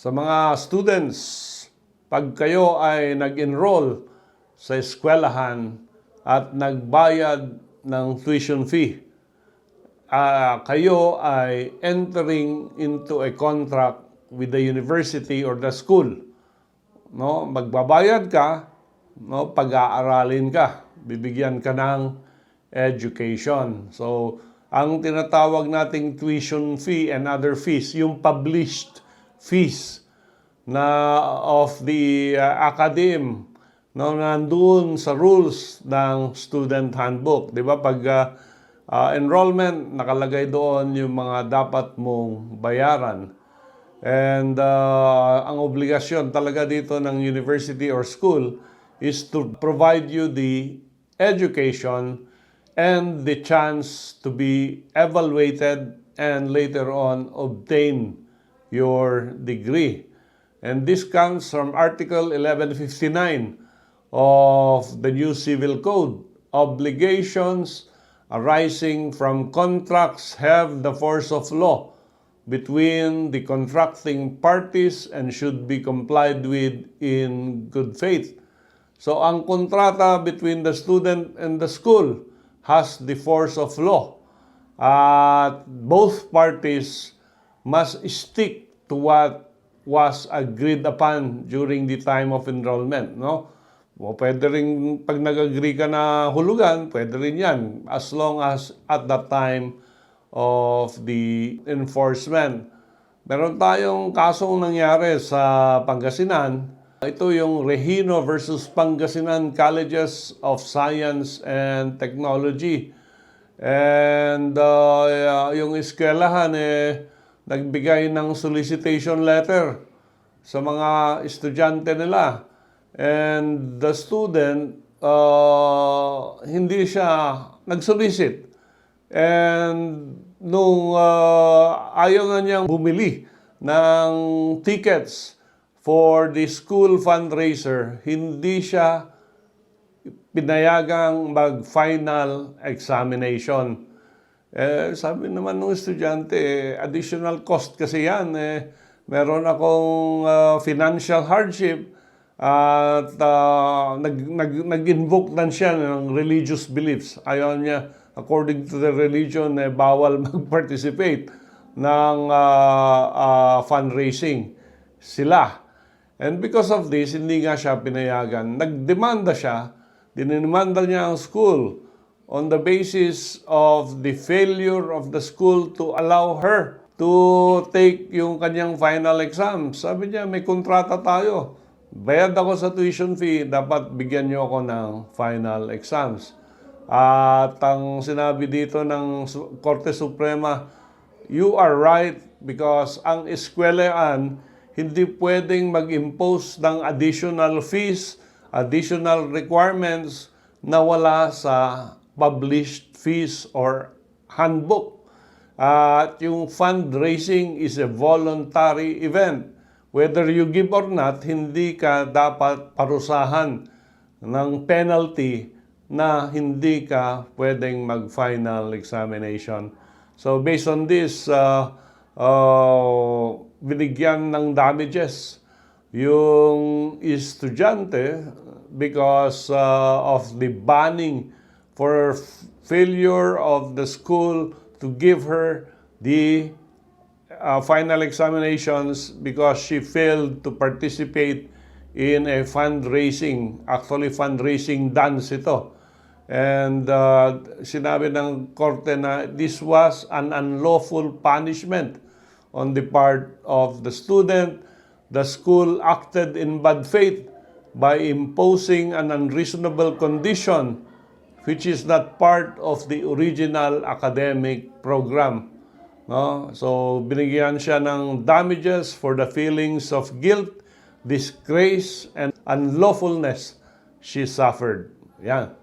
Sa mga students, pag kayo ay nag-enroll sa eskwelahan at nagbayad ng tuition fee, ah, kayo ay entering into a contract with the university or the school. No, magbabayad ka, no, pag-aaralin ka, bibigyan ka ng education. So, ang tinatawag nating tuition fee and other fees, yung published fees na of the uh, academe no nandoon sa rules ng student handbook, 'di ba? Pag uh, uh, enrollment nakalagay doon yung mga dapat mong bayaran. And uh, ang obligasyon talaga dito ng university or school is to provide you the education and the chance to be evaluated and later on obtain your degree. And this comes from Article 1159 of the new Civil Code. Obligations arising from contracts have the force of law between the contracting parties and should be complied with in good faith. So ang kontrata between the student and the school has the force of law. At both parties must stick to what was agreed upon during the time of enrollment, no? O pwede rin, pag nag-agree ka na hulugan, pwede rin yan. As long as at that time of the enforcement. Meron tayong kasong nangyari sa Pangasinan. Ito yung Regino versus Pangasinan Colleges of Science and Technology. And uh, yung eskwelahan eh, nagbigay ng solicitation letter sa mga estudyante nila. And the student, uh, hindi siya nag-solicit. And nung uh, ayaw na niyang bumili ng tickets for the school fundraiser, hindi siya pinayagang mag-final examination. Eh, sabi naman ng estudyante, additional cost kasi yan. Eh, meron akong uh, financial hardship at uh, nag, nag, nag-invoke lang siya ng religious beliefs. Ayaw niya, according to the religion, eh, bawal mag-participate ng uh, uh, fundraising sila. And because of this, hindi nga siya pinayagan. Nagdemanda siya, dinimanda niya ang school on the basis of the failure of the school to allow her to take yung kanyang final exam. Sabi niya, may kontrata tayo. Bayad ako sa tuition fee, dapat bigyan niyo ako ng final exams. At ang sinabi dito ng Korte Suprema, you are right because ang eskwelahan hindi pwedeng mag-impose ng additional fees, additional requirements na wala sa published fees or handbook. At yung fundraising is a voluntary event. Whether you give or not, hindi ka dapat parusahan ng penalty na hindi ka pwedeng mag-final examination. So based on this, uh, uh, binigyan ng damages yung estudyante because uh, of the banning for failure of the school to give her the uh, final examinations because she failed to participate in a fundraising, actually fundraising dance ito. And uh, sinabi ng korte na this was an unlawful punishment on the part of the student. The school acted in bad faith by imposing an unreasonable condition which is not part of the original academic program. No? So binigyan siya ng damages for the feelings of guilt, disgrace, and unlawfulness she suffered. Yan.